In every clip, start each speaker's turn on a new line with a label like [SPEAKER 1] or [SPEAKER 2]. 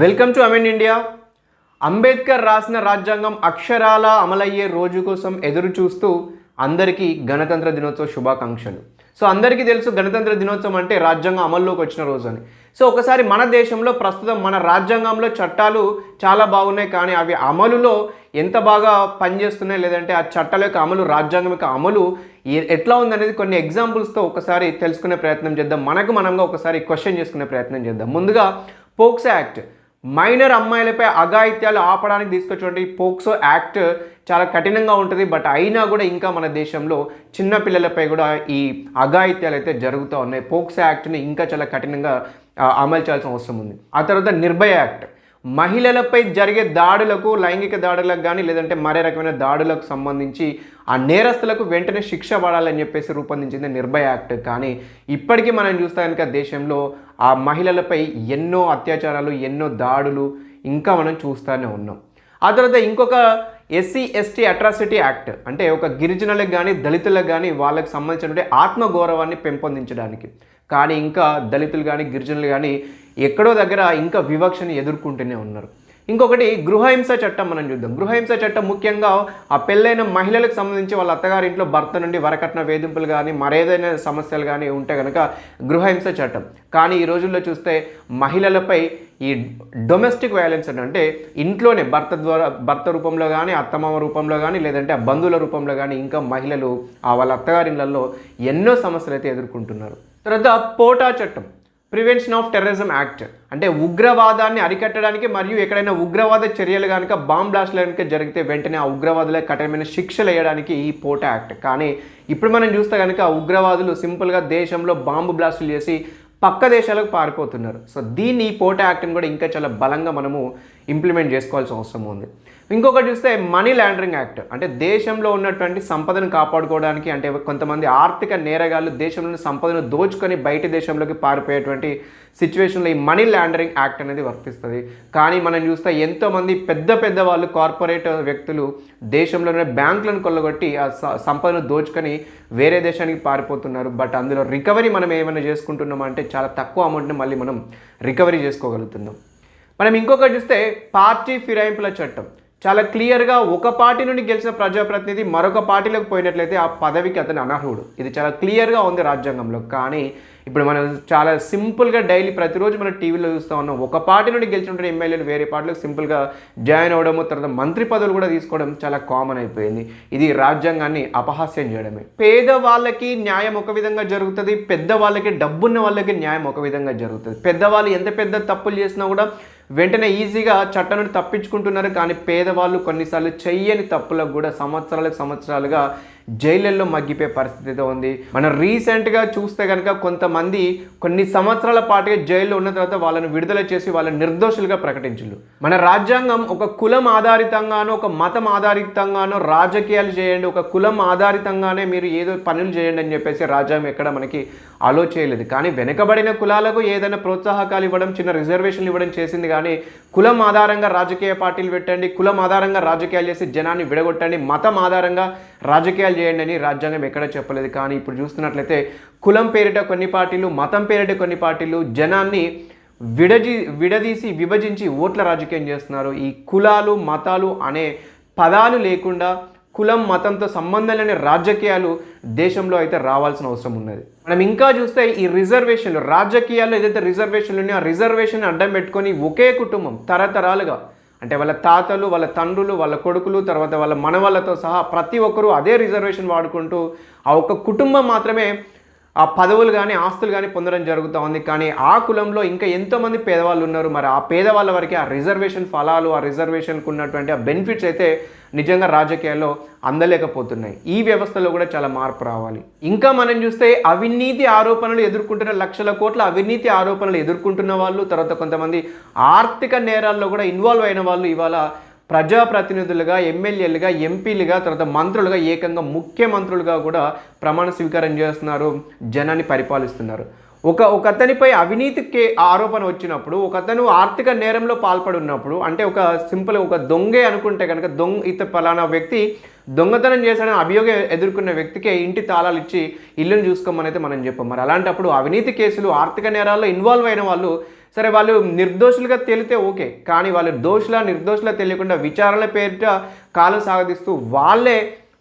[SPEAKER 1] Welcome to అమెన్ India. Ambedkar రాసిన రాజ్యాంగం అక్షరాల అమలయ్యే రోజు కోసం ఎదురు చూస్తూ అందరికీ గణతంత్ర దినోత్సవ శుభాకాంక్షలు. సో అందరికీ తెలుసు గణతంత్ర దినోత్సవం అంటే రాజ్యాంగం అమల్లోకి వచ్చిన రోజు అని. సో ఒకసారి మన దేశంలో ప్రస్తుతం మన రాజ్యాంగంలో చట్టాలు చాలా బాగున్నాయి కానీ అవి అమలులో ఎంత బాగా పనిచేస్తున్నాయి లేదంటే ఆ చట్టాల యొక్క అమలు రాజ్యాంగం యొక్క అమలు ఎట్లా ఉందనేది కొన్ని ఎగ్జాంపుల్స్తో ఒకసారి తెలుసుకునే ప్రయత్నం చేద్దాం. మనకు మనంగా ఒకసారి క్వశ్చన్ చేసుకునే ప్రయత్నం చేద్దాం. ముందుగా పోక్సో యాక్ట్. మైనర్ అమ్మాయిలపై అఘాయిత్యాలు ఆపడానికి తీసుకొచ్చినటువంటి పోక్సో యాక్ట్ చాలా కఠినంగా ఉంటుంది. బట్ అయినా కూడా ఇంకా మన దేశంలో చిన్న పిల్లలపై కూడా ఈ అఘాయిత్యాలు అయితే జరుగుతూ ఉన్నాయి. పోక్సో యాక్ట్ని ఇంకా చాలా కఠినంగా అమలు చేయాల్సిన అవసరం ఉంది. ఆ తర్వాత నిర్భయ యాక్ట్. మహిళలపై జరిగే దాడులకు లైంగిక దాడులకు కానీ లేదంటే మరే రకమైన దాడులకు సంబంధించి ఆ నేరస్తులకు వెంటనే శిక్ష పడాలని చెప్పేసి రూపొందించింది నిర్భయ యాక్ట్. కానీ ఇప్పటికీ మనం చూస్తే కనుక దేశంలో ఆ మహిళలపై ఎన్నో అత్యాచారాలు ఎన్నో దాడులు ఇంకా మనం చూస్తూనే ఉన్నాం. ఆ తర్వాత ఇంకొక ఎస్సీ ఎస్టీ అట్రాసిటీ యాక్ట్. అంటే ఒక గిరిజనులకు కానీ దళితులకు కానీ వాళ్ళకి సంబంధించినటువంటి ఆత్మగౌరవాన్ని పెంపొందించడానికి. కానీ ఇంకా దళితులు కానీ గిరిజనులు కానీ ఎక్కడో దగ్గర ఇంకా వివక్షని ఎదుర్కొంటూనే ఉన్నారు. ఇంకొకటి గృహహింస చట్టం మనం చూద్దాం. గృహహింస చట్టం ముఖ్యంగా ఆ పెళ్ళైన మహిళలకు సంబంధించి వాళ్ళ అత్తగారింట్లో భర్త నుండి వరకట్న వేధింపులు కానీ మరేదైనా సమస్యలు కానీ ఉంటే కనుక గృహహింస చట్టం. కానీ ఈ రోజుల్లో చూస్తే మహిళలపై ఈ డొమెస్టిక్ వైలెన్స్ అంటే ఇంట్లోనే భర్త ద్వారా భర్త రూపంలో కానీ అత్తమామ రూపంలో కానీ లేదంటే ఆ బంధువుల రూపంలో కానీ ఇంకా మహిళలు ఆ వాళ్ళ అత్తగారిళ్ళల్లో ఎన్నో సమస్యలు అయితే ఎదుర్కొంటున్నారు. తర్వాత పోటా చట్టం. Prevention of terrorism act. అంటే ఉగ్రవాదాన్ని అరికట్టడానికి మరియు ఎక్కడైనా ఉగ్రవాద చర్యలు కనుక బాంబ్ బ్లాస్ట్లు కనుక జరిగితే వెంటనే ఆ ఉగ్రవాదులకు కఠినమైన శిక్షలు వేయడానికి ఈ పోటా యాక్ట్. కానీ ఇప్పుడు మనం చూస్తే కనుక ఉగ్రవాదులు సింపుల్గా దేశంలో బాంబు బ్లాస్టులు చేసి పక్క దేశాలకు పారిపోతున్నారు. సో దీన్ని ఈ పోటా యాక్ట్ని కూడా ఇంకా చాలా బలంగా మనము ఇంప్లిమెంట్ చేసుకోవాల్సిన అవసరం ఉంది. ఇంకొకటి చూస్తే మనీ లాండరింగ్ యాక్ట్ అంటే దేశంలో ఉన్నటువంటి సంపదను కాపాడుకోవడానికి అంటే కొంతమంది ఆర్థిక నేరగాళ్ళు దేశంలోని సంపదను దోచుకొని బయట దేశంలోకి పారిపోయేటువంటి సిచ్యువేషన్లో ఈ మనీ లాండరింగ్ యాక్ట్ అనేది వర్తిస్తుంది. కానీ మనం చూస్తే ఎంతోమంది పెద్ద పెద్ద వాళ్ళు కార్పొరేట్ వ్యక్తులు దేశంలోనే బ్యాంకులను కొల్లగొట్టి ఆ సంపదను దోచుకొని వేరే దేశానికి పారిపోతున్నారు. బట్ అందులో రికవరీ మనం ఏమైనా చేసుకుంటున్నాం అంటే చాలా తక్కువ అమౌంట్ని మళ్ళీ మనం రికవరీ చేసుకోగలుగుతున్నాం. మనం ఇంకొకటి చూస్తే పార్టీ ఫిరాయింపుల చట్టం. చాలా క్లియర్గా ఒక పార్టీ నుండి గెలిచిన ప్రజాప్రతినిధి మరొక పార్టీలోకి పోయినట్లయితే ఆ పదవికి అతను అనర్హుడు. ఇది చాలా క్లియర్గా ఉంది రాజ్యాంగంలో. కానీ ఇప్పుడు మనం చాలా సింపుల్గా డైలీ ప్రతిరోజు మనం టీవీలో చూస్తూ ఉన్నాం. ఒక పార్టీ నుండి గెలిచినటువంటి ఎమ్మెల్యేలు వేరే పార్టీలకు సింపుల్గా జాయిన్ అవ్వడము తర్వాత మంత్రి పదవులు కూడా తీసుకోవడం చాలా కామన్ అయిపోయింది. ఇది రాజ్యాంగాన్ని అపహాస్యం చేయడమే. పేదవాళ్ళకి న్యాయం ఒక విధంగా జరుగుతుంది పెద్దవాళ్ళకి డబ్బున్న వాళ్ళకి న్యాయం ఒక విధంగా జరుగుతుంది. పెద్దవాళ్ళు ఎంత పెద్ద తప్పులు చేసినా కూడా వెంటనే ఈజీగా చట్టం నుండి తప్పించుకుంటున్నారు. కానీ పేదవాళ్ళు కొన్నిసార్లు చెయ్యని తప్పులకు కూడా సంవత్సరాలకు సంవత్సరాలుగా జైళ్ళల్లో మగ్గిపోయే పరిస్థితి అయితే ఉంది. మనం రీసెంట్గా చూస్తే కనుక కొంతమంది కొన్ని సంవత్సరాల పాటుగా జైల్లో ఉన్న తర్వాత వాళ్ళని విడుదల చేసి వాళ్ళని నిర్దోషులుగా ప్రకటించారు మన రాజ్యాంగం ఒక కులం ఆధారితంగానో ఒక మతం ఆధారితంగానో రాజకీయాలు చేయండి ఒక కులం ఆధారితంగానే మీరు ఏదో పనులు చేయండి అని చెప్పేసి రాజ్యాంగం ఎక్కడ మనకి అలోచేయలేదు కానీ వెనుకబడిన కులాలకు ఏదైనా ప్రోత్సాహకాలు ఇవ్వడం చిన్న రిజర్వేషన్లు ఇవ్వడం చేసింది కానీ కులం ఆధారంగా రాజకీయ పార్టీలు పెట్టండి కులం ఆధారంగా రాజకీయాలు చేసి జనాన్ని విడగొట్టండి మతం ఆధారంగా రాజకీయాలు చేయండి అని రాజ్యాంగం ఎక్కడ చెప్పలేదు. కానీ ఇప్పుడు చూస్తున్నట్లయితే కులం పేరిట కొన్ని పార్టీలు మతం పేరిట కొన్ని పార్టీలు జనాన్ని విడజి విడదీసి విభజించి ఓట్ల రాజకీయం చేస్తున్నారు. ఈ కులాలు మతాలు అనే పదాలు లేకుండా కులం మతంతో సంబంధం లేని రాజకీయాలు దేశంలో అయితే రావాల్సిన అవసరం ఉన్నది. మనం ఇంకా చూస్తే ఈ రిజర్వేషన్లు రాజకీయాల్లో ఏదైతే రిజర్వేషన్లు ఉన్నాయో ఆ రిజర్వేషన్ అడ్డం పెట్టుకొని ఒకే కుటుంబం తరతరాలుగా అంటే వాళ్ళ తాతలు వాళ్ళ తండ్రులు వాళ్ళ కొడుకులు తర్వాత వాళ్ళ మనవాళ్ళతో సహా ప్రతి ఒక్కరూ అదే రిజర్వేషన్ వాడుకుంటూ ఆ ఒక్క కుటుంబం మాత్రమే ఆ పదవులు కానీ ఆస్తులు కానీ పొందడం జరుగుతూ ఉంది. కానీ ఆ కులంలో ఇంకా ఎంతోమంది పేదవాళ్ళు ఉన్నారు. మరి ఆ పేదవాళ్ళ వరకు ఆ రిజర్వేషన్ ఫలాలు ఆ రిజర్వేషన్కు ఉన్నటువంటి ఆ బెనిఫిట్స్ అయితే నిజంగా రాజకీయాల్లో అందలేకపోతున్నాయి. ఈ వ్యవస్థలో కూడా చాలా మార్పు రావాలి. ఇంకా మనం చూస్తే అవినీతి ఆరోపణలు ఎదుర్కొంటున్న లక్షల కోట్ల అవినీతి ఆరోపణలు ఎదుర్కొంటున్న వాళ్ళు తర్వాత కొంతమంది ఆర్థిక నేరాల్లో కూడా ఇన్వాల్వ్ అయిన వాళ్ళు ఇవాళ ప్రజాప్రతినిధులుగా ఎమ్మెల్యేలుగా ఎంపీలుగా తర్వాత మంత్రులుగా ఏకంగా ముఖ్యమంత్రులుగా కూడా ప్రమాణ స్వీకారం చేస్తున్నారు జనాన్ని పరిపాలిస్తున్నారు. ఒక ఒక అతనిపై ఆరోపణ వచ్చినప్పుడు ఒక అతను ఆర్థిక నేరంలో పాల్పడి ఉన్నప్పుడు అంటే ఒక సింపుల్ ఒక దొంగే అనుకుంటే కనుక దొంగ ఇత పలానా వ్యక్తి దొంగతనం చేశాడని అభియోగం ఎదుర్కొన్న వ్యక్తికే ఇంటి తాళాలు ఇచ్చి ఇల్లును చూసుకోమని అయితే మనం చెప్పాం. మరి అలాంటప్పుడు అవినీతి కేసులు ఆర్థిక నేరాల్లో ఇన్వాల్వ్ అయిన వాళ్ళు సరే వాళ్ళు నిర్దోషులుగా తేలితే ఓకే కానీ వాళ్ళు దోషుల నిర్దోషుల తెలియకుండా విచారణ పేరిట కాలం సాగదీస్తూ వాళ్ళే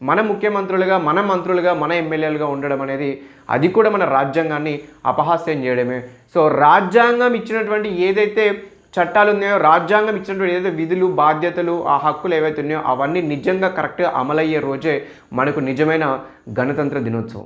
[SPEAKER 1] మన ముఖ్యమంత్రులుగా మన మంత్రులుగా మన ఎమ్మెల్యేలుగా ఉండడం అనేది అది కూడా మన రాజ్యాంగాన్ని అపహాస్యం చేయడమే. సో రాజ్యాంగం ఇచ్చినటువంటి ఏదైతే చట్టాలు ఉన్నాయో రాజ్యాంగం ఇచ్చినటువంటి ఏదైతే విధులు బాధ్యతలు ఆ హక్కులు ఏవైతే ఉన్నాయో అవన్నీ నిజంగా కరెక్ట్గా అమలయ్యే రోజే మనకు నిజమైన గణతంత్ర దినోత్సవం.